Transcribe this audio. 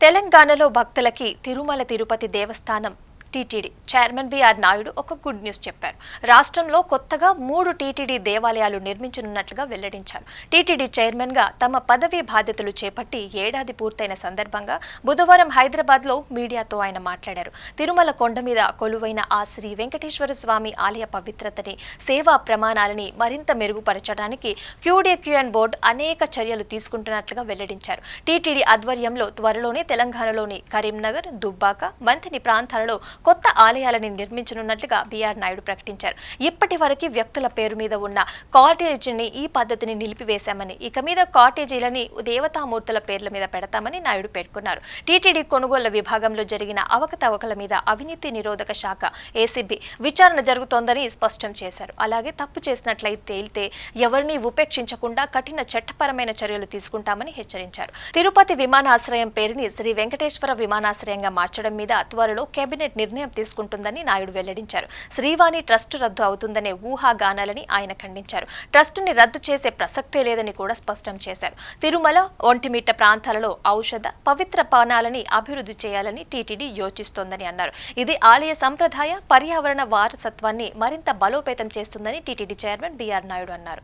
తెలంగాణలో భక్తులకి తిరుమల తిరుపతి దేవస్థానం TTD chairman BR Naidu ఒక గుడ్ న్యూస్ చెప్పారు. రాష్ట్రంలో కొత్తగా మూడు టీటీడీ దేవాలయాలు నిర్మించనున్నట్లుగా వెల్లడించారు. టీటీడీ చైర్మన్గా తమ పదవీ బాధ్యతలు చేపట్టి ఏడాది పూర్తయిన సందర్భంగా బుధవారం హైదరాబాద్లో మీడియాతో ఆయన మాట్లాడారు. తిరుమల కొండ మీద కొలువైన ఆ శ్రీ వెంకటేశ్వర స్వామి ఆలయ పవిత్రతని సేవా ప్రమాణాలని మరింత మెరుగుపరచడానికి క్యూడీక్యూఎన్ బోర్డు అనేక చర్యలు తీసుకుంటున్నట్లుగా వెల్లడించారు. టీటీడీ ఆధ్వర్యంలో త్వరలోనే తెలంగాణలోని కరీంనగర్ దుబ్బాక మంథని ప్రాంతాలలో కొత్త ఆలయాలని నిర్మించనున్నట్లుగా బీఆర్ నాయుడు ప్రకటించారు. ఇప్పటి వరకు వ్యక్తుల పేరు మీద ఉన్న కాటేజీని ఈ పద్ధతిని నిలిపివేశామని ఇక మీద కాటేజీలని దేవతామూర్తుల పేర్ల మీద పెడతామని నాయుడు పేర్కొన్నారు. టీటీడీ కొనుగోళ్ళ విభాగంలో జరిగిన అవకతవకల మీద అవినీతి నిరోధక శాఖ ఏసీబీ విచారణ జరుగుతోందని స్పష్టం చేశారు. అలాగే తప్పు చేసినట్లయితే తేలితే ఎవరిని ఉపేక్షించకుండా కఠిన చట్టపరమైన చర్యలు తీసుకుంటామని హెచ్చరించారు. తిరుపతి విమానాశ్రయం పేరుని శ్రీ వెంకటేశ్వర విమానాశ్రయంగా మార్చడం మీద త్వరలో కేబినెట్ నిర్ణయం తీసుకుంటుందని నాయుడు వెల్లడించారు. శ్రీవాణి ట్రస్ట్ రద్దు అవుతుందనే ఊహాగానాలని ఆయన ఖండించారు. ట్రస్టుని రద్దు చేసే ప్రసక్తే లేదని కూడా స్పష్టం చేశారు. తిరుమల ఒంటిమిట్ట ప్రాంతాలలో ఔషధ పవిత్ర పానాలని అభివృద్ధి చేయాలని టీటీడీ యోచిస్తోందని అన్నారు. ఇది ఆలయ సంప్రదాయ పర్యావరణ వారసత్వాన్ని మరింత బలోపేతం చేస్తుందని టీటీడీ చైర్మన్ బీఆర్ నాయుడు అన్నారు.